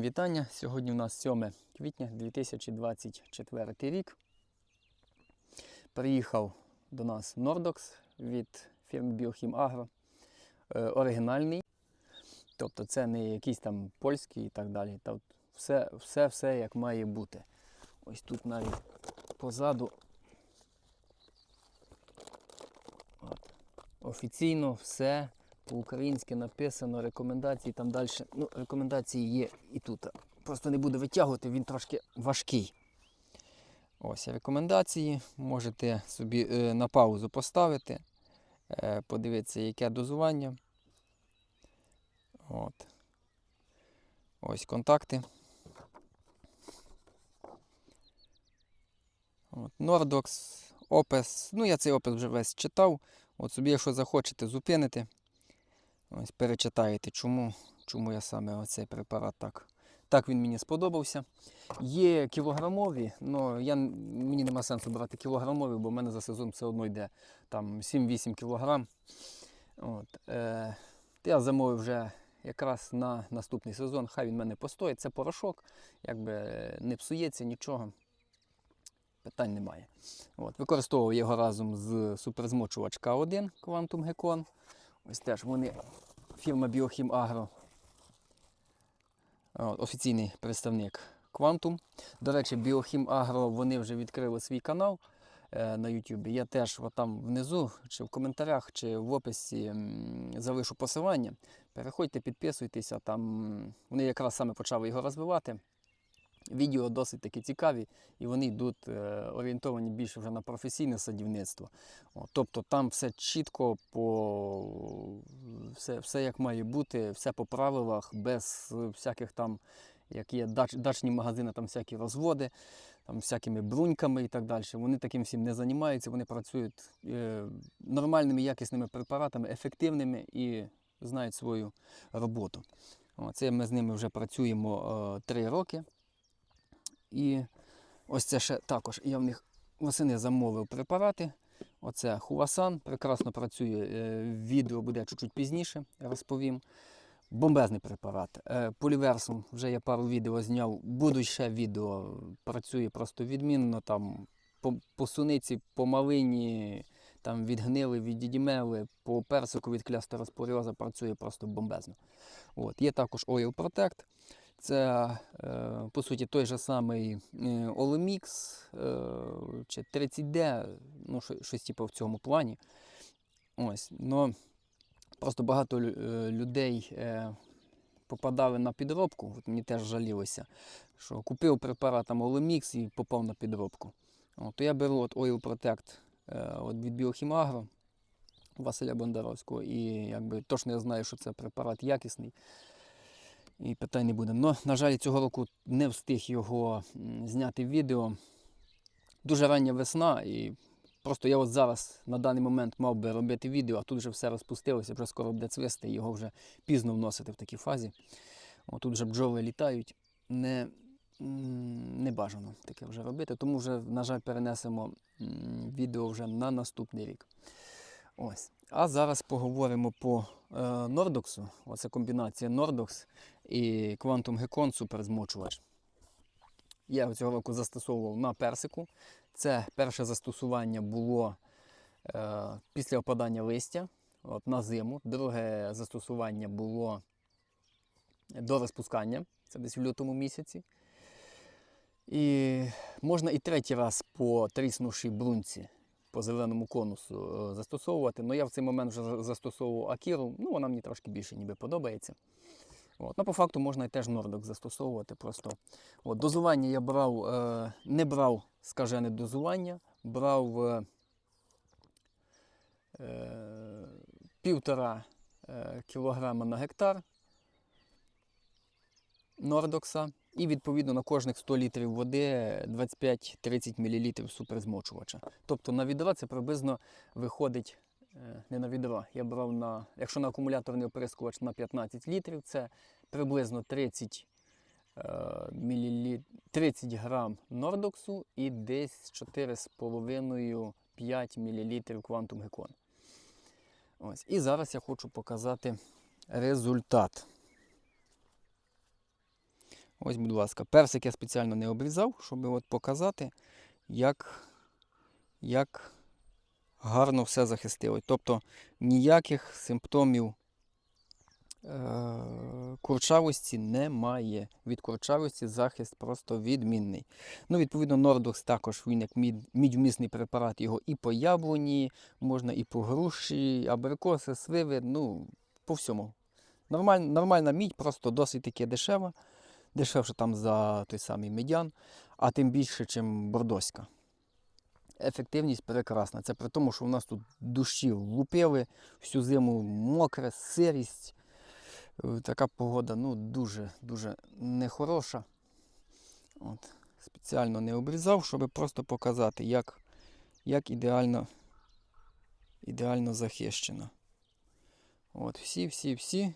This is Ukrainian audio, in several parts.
Всім вітання! Сьогодні у нас 7 квітня 2024 рік. Приїхав до нас Nordox від фірми Біохім Агро. Е, оригінальний. Тобто це не якийсь там польський і так далі. Та все, все, все як має бути. Ось тут навіть позаду. От. Офіційно все по-українськи написано, рекомендації там далі. Ну, рекомендації є і тут. Просто не буду витягувати, він трошки важкий. Ось рекомендації. Можете собі е, на паузу поставити, е, подивитися, яке дозування. От. Ось контакти. От, Nordox, опис. Ну, я цей опис вже весь читав. От собі, якщо захочете, зупинити. Ось перечитаєте, чому, чому я саме оцей препарат так. Так він мені сподобався. Є кілограмові, але я, мені нема сенсу брати кілограмові, бо в мене за сезон все одно йде там 7-8 кілограм. От, е, я замовив вже якраз на наступний сезон, хай він в мене постоїть. Це порошок, якби не псується нічого. Питань немає. От, використовував його разом з суперзмочувач К1 Quantum Gecon. Ось теж вони фірма Біохім Агро. Офіційний представник Quantum. До речі, Біохім Агро вони вже відкрили свій канал е, на YouTube. Я теж там внизу, чи в коментарях, чи в описі залишу посилання. Переходьте, підписуйтеся. Там вони якраз саме почали його розвивати. Відео досить таки цікаві, і вони йдуть е, орієнтовані більше вже на професійне садівництво. Тобто там все чітко, по, все, все як має бути, все по правилах, без всяких там, як є дач, дачні магазини, там всякі розводи, там всякими бруньками і так далі. Вони таким всім не займаються, вони працюють е, нормальними, якісними препаратами, ефективними і знають свою роботу. Це ми з ними вже працюємо е, три роки. І ось це ще також. Я в них восени замовив препарати. Оце Хувасан, прекрасно працює. е, Відео буде чуть-чуть пізніше, розповім. Бомбезний препарат. Е, Поліверсум, вже я пару відео зняв. Будуть ще відео. Працює просто відмінно. Там по, по суниці, по малині, там від гнили, по персику від клястероспоріоза працює просто бомбезно. От. Є також Oil Protect. Це, е, по суті, той же самий е, Olymix е, чи 30D, ну, щось типу в цьому плані. Ось. Но просто багато людей попадали на підробку. От мені теж жалілося, що купив препарат там Olymix і попав на підробку. От, то я беру от Oil Protect от від Біохімагро Василя Бондаровського, і якби точно я знаю, що це препарат якісний. І питань не буде. Но, на жаль, цього року не встиг його зняти відео. Дуже рання весна, і просто я от зараз на даний момент мав би робити відео, а тут вже все розпустилося, вже скоро буде цвісти, і його вже пізно вносити в такій фазі. Тут вже бджоли літають. Не, не бажано таке вже робити, тому вже, на жаль, перенесемо відео вже на наступний рік. Ось. А зараз поговоримо по е, Нордоксу. Оце комбінація Nordox і Quantum Gecon суперзмочувач. Я цього року застосовував на персику. Це перше застосування було е, після опадання листя от, на зиму. Друге застосування було до розпускання, це десь в лютому місяці. І можна і третій раз по тріснувшій брунці по зеленому конусу е, застосовувати. Ну я в цей момент вже застосовував Акіру, ну вона мені трошки більше ніби подобається. От. Ну, по факту можна і теж Нордок застосовувати. Просто от, дозування я брав, е, не брав скажене дозування, брав е, е, півтора е, кілограма на гектар Нордокса. І відповідно на кожних 100 літрів води 25-30 мл суперзмочувача. Тобто на відро це приблизно виходить е, не на відро. Я брав на, якщо на акумуляторний оприскувач на 15 літрів, це приблизно 30, е, 30 грам нордоксу і десь 4,5-5 мл квантум гекон. Ось. І зараз я хочу показати результат. Ось, будь ласка, персик я спеціально не обрізав, щоб от показати, як, як гарно все захистило. Тобто ніяких симптомів е- курчавості немає. Від курчавості захист просто відмінний. Ну, відповідно, Нордокс також він як мід, мідьмісний препарат, його і по яблуні, можна і по груші, абрикоси, сливи, ну, по всьому. Нормаль, нормальна мідь, просто досить таки дешева. Дешевше там за той самий медян, а тим більше, ніж бордоська. Ефективність прекрасна. Це при тому, що у нас тут душі лупили, всю зиму мокре, сирість. Е, Така погода ну, дуже-дуже нехороша. От. Спеціально не обрізав, щоб просто показати, як, як ідеально, ідеально захищено. От, всі, всі, всі.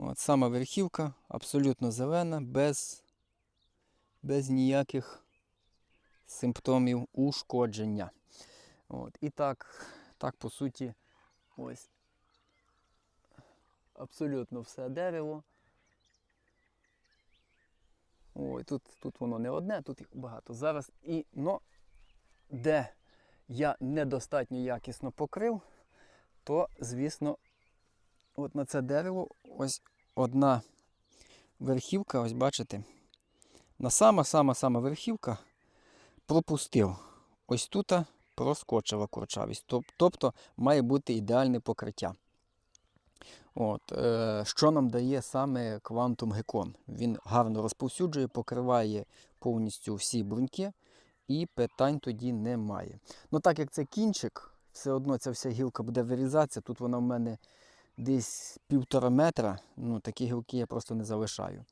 От, сама верхівка абсолютно зелена, без, без ніяких симптомів ушкодження. От, і так, так, по суті, ось абсолютно все дерево. Ой, тут, тут воно не одне, тут їх багато. Зараз і но, де я недостатньо якісно покрив, то, звісно, от на це дерево ось одна верхівка, ось бачите, на сама-сама-сама верхівка пропустив. Ось тут проскочила курчавість. Тобто має бути ідеальне покриття. От, е, що нам дає саме Quantum Gecko? Він гарно розповсюджує, покриває повністю всі бруньки і питань тоді немає. Ну так як це кінчик, все одно ця вся гілка буде вирізатися. Тут вона в мене десь півтора метра. Ну, такі гілки я просто не залишаю.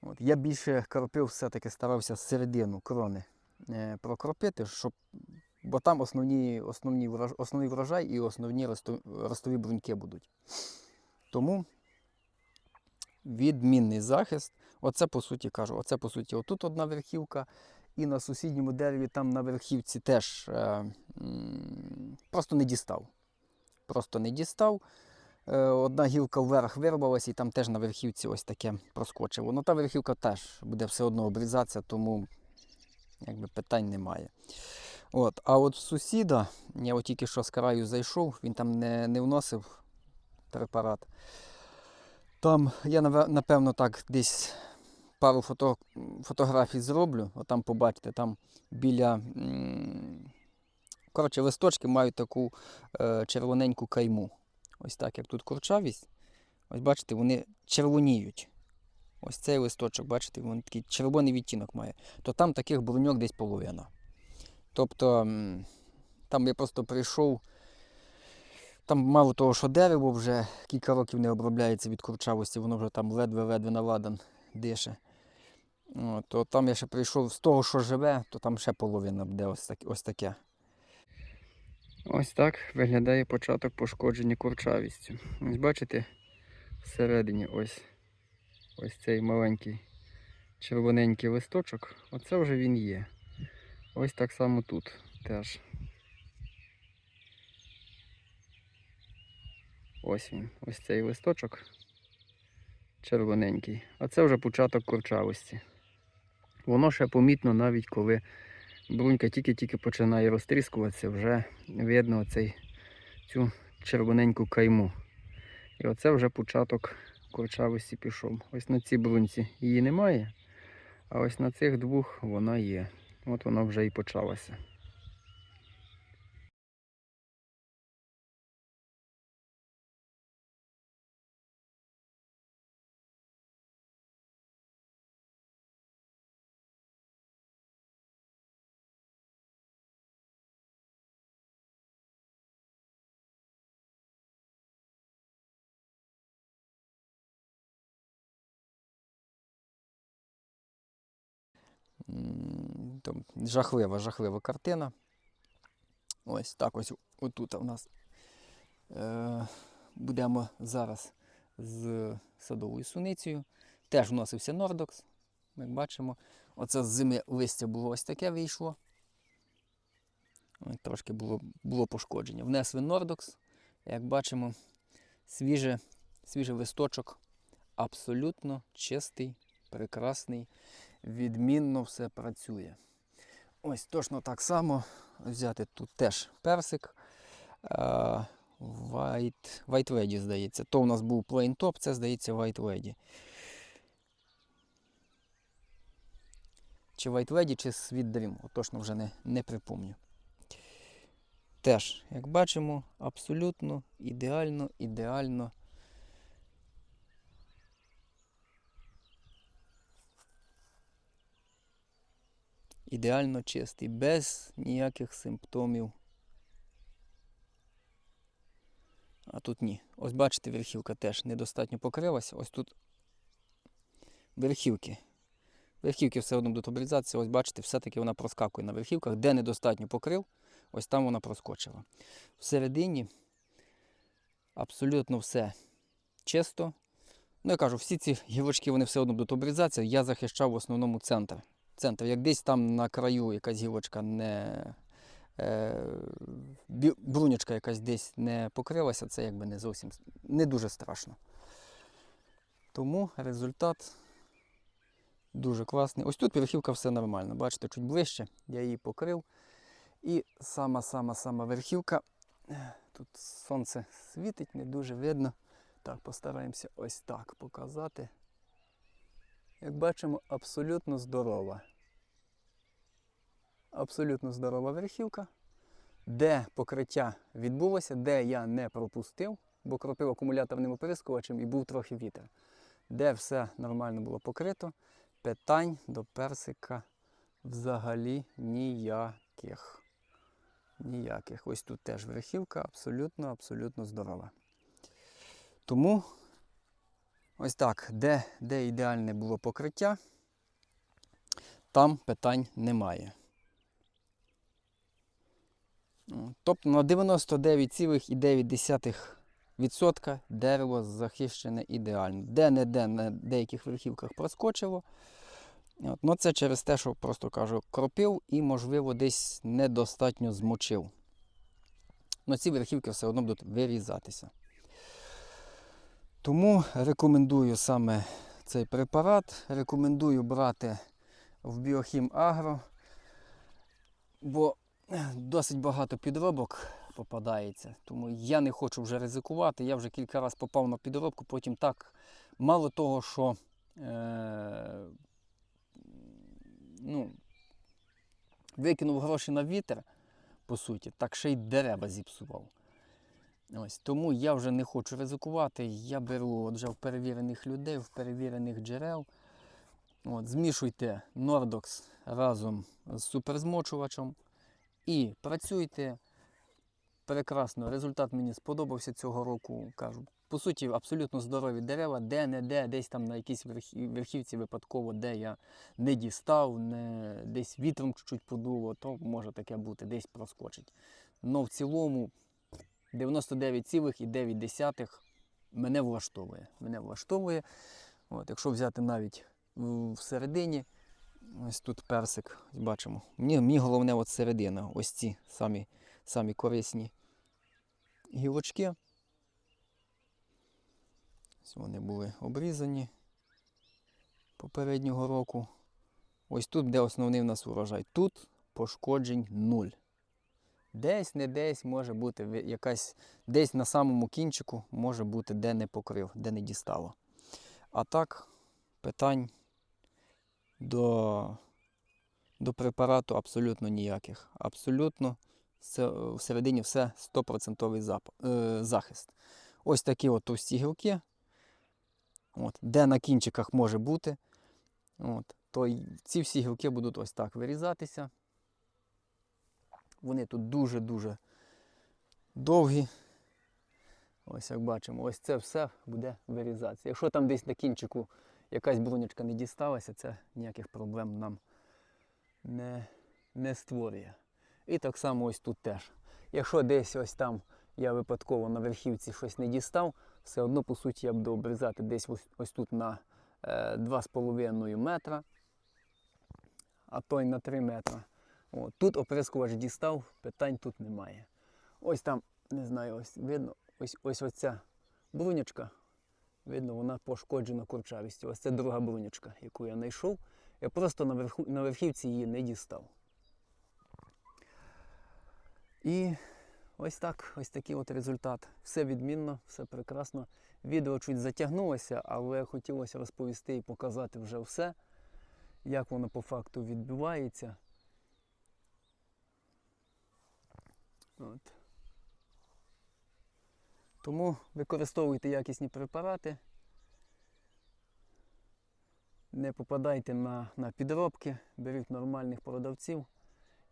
От, я більше кропив, все-таки старався середину крони е, прокропити, щоб, бо там основні, основні, основний врожай і основні ростові бруньки будуть. Тому відмінний захист. Оце по суті кажу, оце по суті отут одна верхівка, і на сусідньому дереві там на верхівці теж е, просто не дістав. Просто не дістав. Е, одна гілка вверх вирвалася, і там теж на верхівці ось таке проскочило. Ну та верхівка теж буде все одно обрізатися, тому якби питань немає. От, а от сусіда, я от тільки що з краю зайшов, він там не, не вносив препарат. Там я напевно так десь пару фото, фотографій зроблю. От там побачите, там біля коротше, листочки мають таку е, червоненьку кайму. Ось так, як тут курчавість. Ось бачите, вони червоніють. Ось цей листочок, бачите, він такий червоний відтінок має. То там таких бруньок десь половина. Тобто там я просто прийшов. Там мало того, що дерево вже кілька років не обробляється від курчавості, воно вже там ледве-ледве на ладан дише. От, то там я ще прийшов з того, що живе, то там ще половина буде ось таке. Ось так виглядає початок пошкодження курчавістю. Ось бачите, всередині ось, ось цей маленький червоненький листочок. Оце вже він є. Ось так само тут теж. Ось він, ось цей листочок червоненький. А це вже початок курчавості. Воно ще помітно навіть коли брунька тільки-тільки починає розтріскуватися, вже видно оцей, цю червоненьку кайму. І оце вже початок курчавості пішов. Ось на цій брунці її немає, а ось на цих двох вона є. От вона вже і почалася. Там жахлива, жахлива картина. Ось так ось отут у нас е, будемо зараз з садовою суницею. Теж вносився Нордокс. Як бачимо, оце з зими листя було ось таке вийшло. Ось Трошки було, було пошкодження. Внесли Нордокс, як бачимо, свіже, свіжий листочок абсолютно чистий, прекрасний, відмінно все працює. Ось точно так само взяти тут теж персик. е, White, White Lady, здається. То у нас був Plain Top, це здається White Lady. Чи White Lady, чи Sweet Dream, точно вже не, не припомню. Теж, як бачимо, абсолютно ідеально, ідеально. Ідеально чистий, без ніяких симптомів. А тут ні. Ось бачите, верхівка теж недостатньо покрилася. Ось тут верхівки. Верхівки все одно будуть обрізатися. Ось бачите, все-таки вона проскакує на верхівках, де недостатньо покрив, ось там вона проскочила. Всередині абсолютно все чисто. Ну, я кажу, всі ці гілочки вони все одно будуть обрізатися. Я захищав в основному центр. Центр. Як десь там на краю якась гілочка не. Е, брунячка якась десь не покрилася, це якби не зовсім не дуже страшно. Тому результат дуже класний. Ось тут верхівка все нормально. Бачите, чуть ближче, я її покрив. І сама-сама-сама верхівка. Тут сонце світить, не дуже видно. Так, постараємося ось так показати. Як бачимо, абсолютно здорова. Абсолютно здорова верхівка. Де покриття відбулося, де я не пропустив, бо кропив акумуляторним оприскувачем і був трохи вітер. Де все нормально було покрито, питань до персика взагалі ніяких. Ніяких. Ось тут теж верхівка абсолютно, абсолютно здорова. Тому ось так, де, де ідеальне було покриття, там питань немає. Тобто на 99,9% дерево захищене ідеально. Де-не-де на деяких верхівках проскочило. От, ну це через те, що просто кажу, кропив і, можливо, десь недостатньо змочив. Ну ці верхівки все одно будуть вирізатися. Тому рекомендую саме цей препарат. Рекомендую брати в Біохім Агро, бо досить багато підробок попадається. Тому я не хочу вже ризикувати. Я вже кілька разів попав на підробку, потім так мало того, що е, ну, викинув гроші на вітер, по суті, так ще й дерева зіпсував. Ось, тому я вже не хочу ризикувати. Я беру от вже в перевірених людей, в перевірених джерел. От, змішуйте Nordox разом з суперзмочувачем і працюйте. Прекрасно, результат мені сподобався цього року. Кажу, по суті, абсолютно здорові дерева, де-не-де, десь там на якійсь верхі- верхівці випадково, де я не дістав, не, десь вітром чуть-чуть подуло, то може таке бути, десь проскочить. Но в цілому 99,9 мене влаштовує. Мене влаштовує. От, якщо взяти навіть всередині, ось тут персик, бачимо. Мені, мені головне от середина, ось ці самі, самі корисні гілочки. Ось вони були обрізані попереднього року. Ось тут де основний в нас урожай. Тут пошкоджень нуль. Десь, не десь може бути якась, десь на самому кінчику може бути, де не покрив, де не дістало. А так, питань до, до препарату абсолютно ніяких. Абсолютно всередині все 100% е, захист. Ось такі от товсті гілки. От, де на кінчиках може бути. От, то ці всі гілки будуть ось так вирізатися. Вони тут дуже-дуже довгі. Ось як бачимо, ось це все буде вирізатися. Якщо там десь на кінчику якась брунячка не дісталася, це ніяких проблем нам не, не створює. І так само ось тут теж. Якщо десь ось там я випадково на верхівці щось не дістав, все одно, по суті, я буду обрізати десь ось, ось тут на е, 2,5 метра, а то й на 3 метра. От, тут оприскувач дістав, питань тут немає. Ось там, не знаю, ось видно, ось ось оця брунячка. Видно, вона пошкоджена курчавістю. Ось це друга брунючка, яку я знайшов. Я просто на, верху, на верхівці її не дістав. І ось так, ось такий от результат. Все відмінно, все прекрасно. Відео чуть затягнулося, але хотілося розповісти і показати вже все, як воно по факту відбувається. От. Тому використовуйте якісні препарати. Не попадайте на, на підробки, беріть нормальних продавців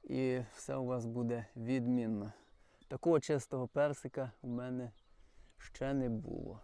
і все у вас буде відмінно. Такого чистого персика у мене ще не було.